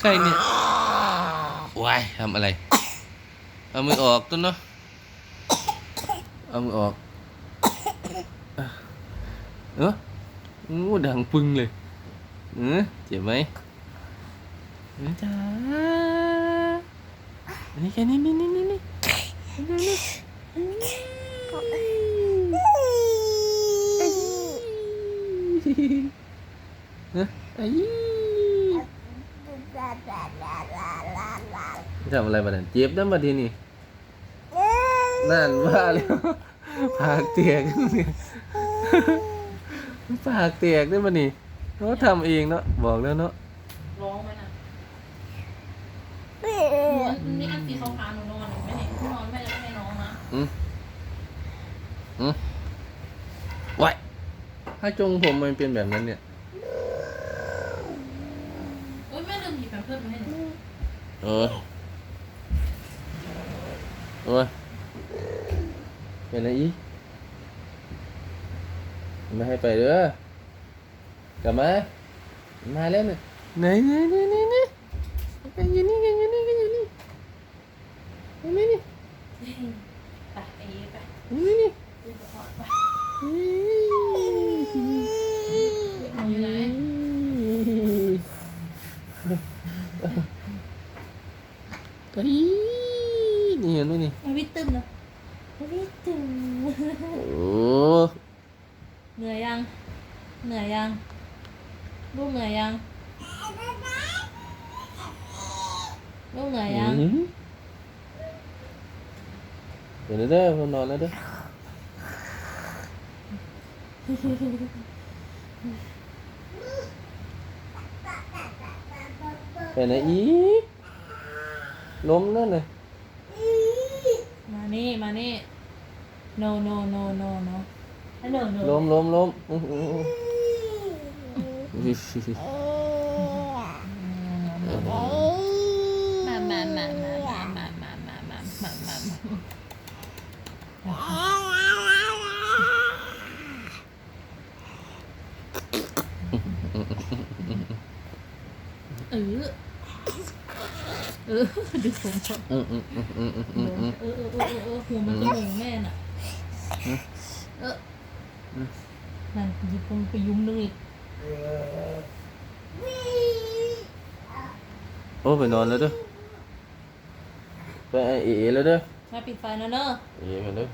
ใครเนี่ยวายทำอะไร เอามือออกต้นเนาะ เอามือออก เอองูดังปึงเลยเออเจ็บไหมเออจ้าอันนี้แค่นี้นี่นี่นี่นี่นี่เออไอ้ ทำอะไรมาเนี่ยเจ็บนะมาทีนี่นั่นว่าแล้วปากเตียกเนี่ยปากเตียกได้มานี่เขาทำเองเนาะบอกแล้วเนาะร้องไหมนะนี่อันสีขาวๆหนูนอนหนูไม่เห็นหนูนอนแม่จะไม่ให้น้องนะอืมอืมไว้ถ้าจงผมมันเป็นแบบนั้นเนี่ย เอ้ยแม่ลืมหยิบแพมเพิร์สมาให้หนู เออโอ้ยเป็นอะไรอีกไม่ให้ไปเด้อกลับมา มาแล้วเนี่ยไหนไหนไหนไหนไหนกันอยู่นี่กันอยู่นี่กันอยู่นี่กันอยู่นี่ไปไอ้ไปกันอยู่นี่ดูก่อนไปอืเอาอยู่ไหน ไอ้นี่เห็นไหมนี่มาวิตึมนะมาวิตึมโอ้เหนื่อยยัง เหนื่อยยัง ลูกเหนื่อยยัง ลูกเหนื่อยยังอืมเดี๋ยวเด้อพอนอนแล้วเด้อไปไหนอีก ล้มนั่นเลยมานี่ มานี่ no no no no no no no ล้มล้มล้มอื้อหืออื้อมามามามามามามามามามามาเออ เออดูผมชอบอืมอืมอืมอืมอืมอืมอืมเออเออเออเออหัวมันก็หงแม่น่ะเออนั่นหยิบผมไปยุ้มนึงอีกโอ้ไปนอนแล้วเด้อไปไอ้เอ๋แล้วเด้อมาปิดไฟนะเนอะเอ๋มาเด้อ